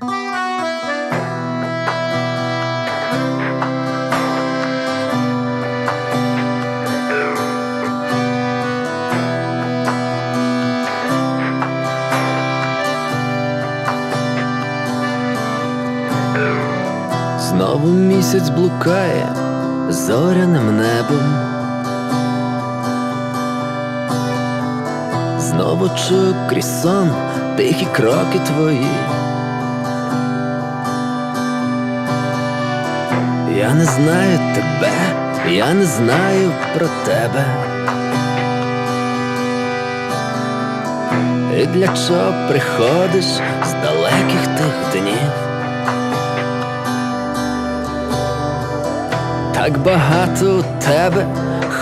Знову місяць блукає зоряним небом. Знову чую крізь сон тихі кроки твої. Я не знаю тебе, я не знаю про тебе. І для чого приходиш з далеких тих днів? Так багато у тебе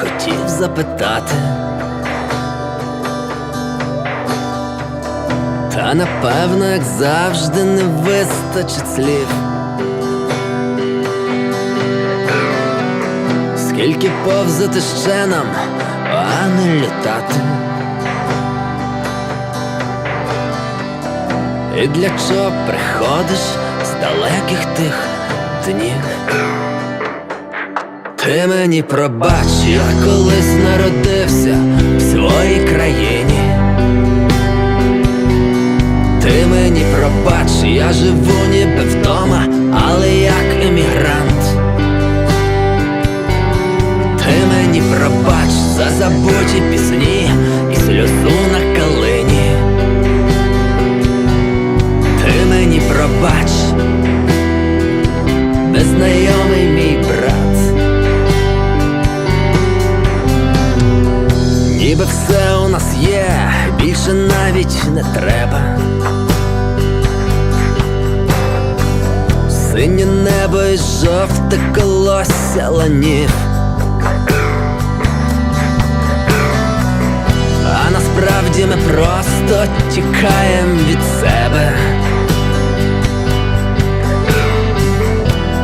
хотів запитати. Та напевно, як завжди, не вистачить слів. Повзати ще нам, а не літати. І для чого приходиш з далеких тих днів? Ти мені пробач, я колись народився в своїй країні. Ти мені пробач, я живу ніби вдома, не треба. Синє небо і жовте колосся ланів. А насправді ми просто тікаємо від себе.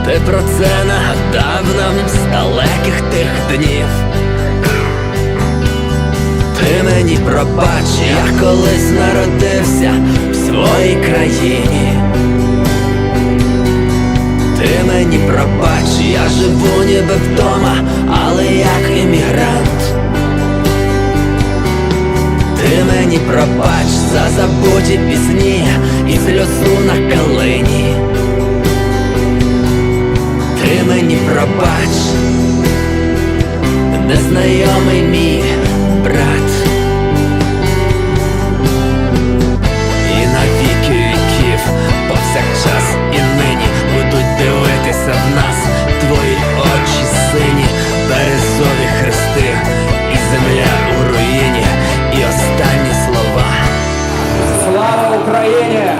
Ти про це нагадав нам з далеких тих днів. Мені пробач, я колись народився в своїй країні. Ти мені пробач, я живу ніби вдома, але як емігрант. Ти мені пробач за забуті пісні і сльозу на калині. Ти мені пробач, незнайомий мій дивитися в нас твої очі сині, березові хрести, і земля у руїні, і останні слова. Слава Україні!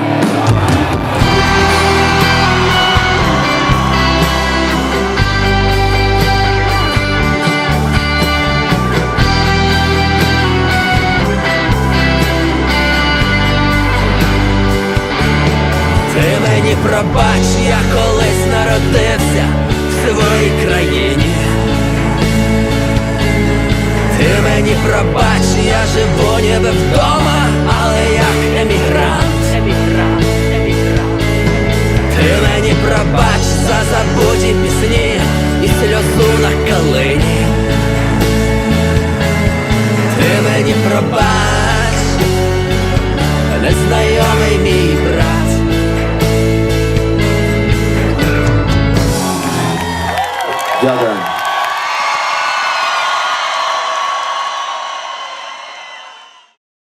Ти мені пробач, я колись живу вдома, але як емігрант. Ти мені пробач за забуті пісні і сльозу на калині. Ти мені пробач, незнайомий мій брат. Дякую.